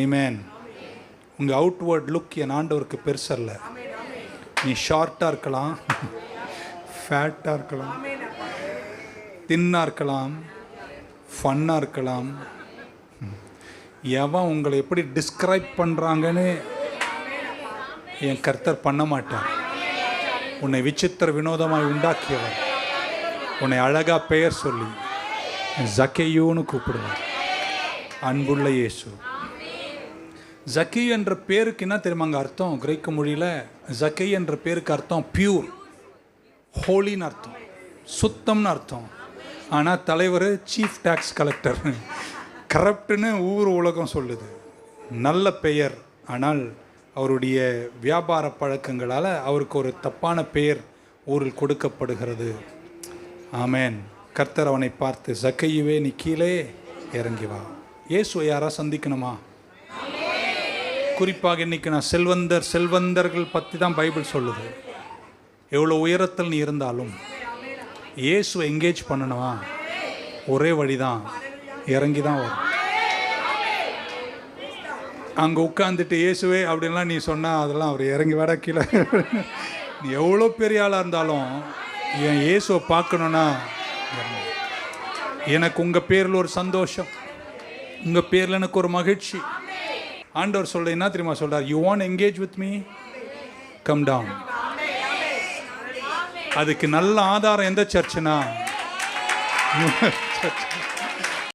ஏமேன் உங்கள் outward look என் ஆண்டவருக்கு பெருசல்ல நீ ஷார்ட்டாக இருக்கலாம் ஃபேட்டாக இருக்கலாம் தின்னாக இருக்கலாம் ஃபன்னாக இருக்கலாம். எவன் உங்களை எப்படி டிஸ்கிரைப் பண்ணுறாங்கன்னு என் கர்த்தர் பண்ண மாட்டார். உன்னை விசித்திர வினோதமாய் உண்டாக்கியவர். உன்னை அழகா பெயர் சொல்லி ஜக்கையூன்னு கூப்பிடுவார். அன்புள்ள இயேசு. ஜக்கி என்ற பேருக்கு என்ன தெரியுமாங்க அர்த்தம்? கிரேக்க மொழியில் ஜக்கை என்ற பேருக்கு அர்த்தம் பியூர் ஹோலின்னு அர்த்தம். சுத்தம்னு அர்த்தம். ஆனால் தலைவர் சீஃப் டேக்ஸ் கலெக்டர் கரப்டுன்னு ஊர் உலகம் சொல்லுது. நல்ல பெயர். ஆனால் அவருடைய வியாபார பழக்கங்களால் அவருக்கு ஒரு தப்பான பெயர் ஊரில் கொடுக்கப்படுகிறது. ஆமேன். கர்த்தர் அவனை பார்த்து ஜக்கையுவே நீ கீழே இறங்கி வா. இயேசுவை யாரா சந்திக்கணுமா? குறிப்பாக இன்னைக்கு நான் செல்வந்தர் செல்வந்தர்கள் பற்றி தான் பைபிள் சொல்லுது. எவ்வளோ உயரத்தில் நீ இருந்தாலும் இயேசுவை எங்கேஜ் பண்ணணுமா? ஒரே வழிதான். இறங்கி தான் வரும். அங்கே உட்காந்துட்டு இயேசுவே அப்படின்லாம் நீ சொன்னால் அதெல்லாம் அவர் இறங்கி வட கீழே. நீ எவ்வளோ பெரிய ஆளாக இருந்தாலும் என் இயேசுவை பார்க்கணுன்னா எனக்கு உங்கள் பேரில் ஒரு சந்தோஷம். உங்கள் பேரில் எனக்கு ஒரு மகிழ்ச்சி. ஆண்டவர் சொல்ல என்ன தெரியுமா சொல்றார்? You want engage with me come down அதுக்கு நல்ல ஆதாரம் எந்த சர்ச்சுனா சர்ச்